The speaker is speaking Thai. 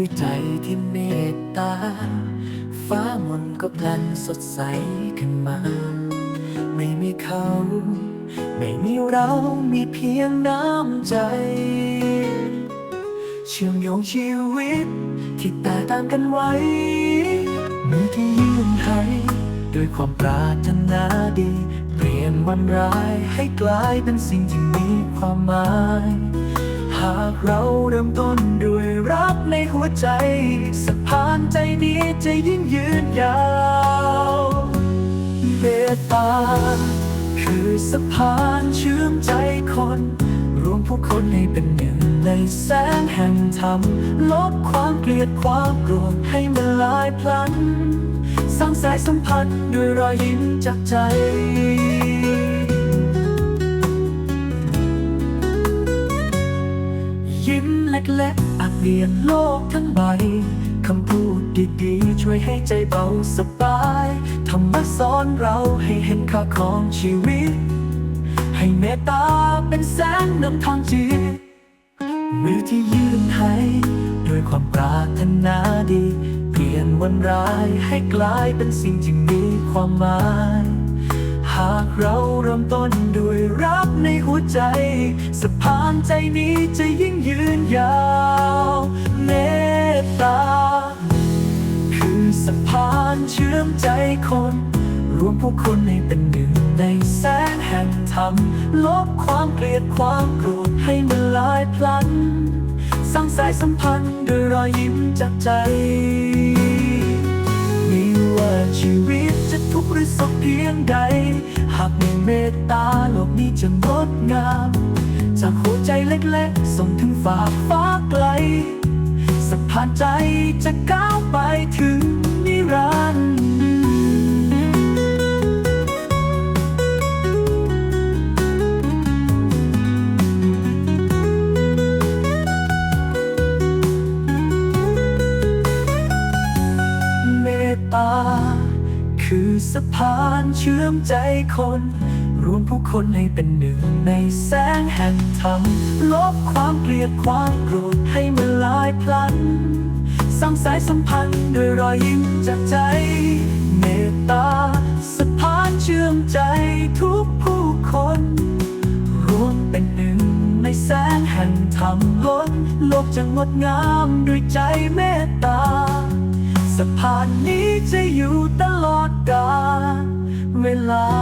วยใจที่เมตตา ฟ้ามนก็พลันสดใสขึ้นมา ไม่มีเขา ไม่มีเรามีเพียงน้ำใจ เชื่อมโยงชีวิตที่แตกต่างกันไว้มือที่ยื่นให้ด้วยความปรารถนาดี เปลี่ยนวันร้ายให้กลายเป็นสิ่งที่มีความหมาย หากเราเริ่มต้นด้วย หัวใจ สะพานใจนี้จะยิ่งยืนยาวเมตตาคือสะพานเชื่อมใจคน รวมผู้คนให้เป็นหนึ่งในแสงแห่งธรรม ลบความเกลียดความโกรธให้มันลายพลัน สร้างสายสัมพันธ์ด้วยรอยยิ้มจากใจยิ้มเล็กๆ เปลี่ยนโลกทั้งใบ คำพูดดีๆ ช่วยให้ใจเบาสบายธรรมะสอนเราให้เห็นค่าของชีวิต ให้เมตตาเป็นแสงนำทางจิตมือที่ยื่นให้ด้วยความปรารถนาดี เปลี่ยนวันร้ายให้กลายเป็นสิ่งที่มีความหมายหากเราเริ่มต้นด้วยรักในหัวใจสะพานใจนี้จะยิ่งยืนยานเชื่อมใจคน รวมผู้คนให้เป็นหนึ่งในแสงแห่งธรรม ลบความเกลียดความโกรธให้มันลายพลัน สร้างสายสัมพันธ์ด้วยรอยยิ้มจากใจไม่ว่าชีวิตจะทุกข์หรือสุขเพียงใด หากมีเมตตาโลกนี้จะงดงาม จากหัวใจเล็กๆ ส่งถึงฝากฟ้าไกลสะพานใจจะก้าวไปถึง คือสะพานเชื่อมใจคน รวมผู้คนให้เป็นหนึ่งในแสงแห่งธรรม ลบความเกลียดความโกรธให้มันลายพลันสร้างสายสัมพันธ์ด้วยรอยยิ้มจากใจ เมตตาสะพานเชื่อมใจทุกผู้คน รวมเป็นหนึ่งในแสงแห่งธรรมล้นโลกจะงดงามด้วยใจเมตตาสะพานนี้จะอยู่ตลอด เวลา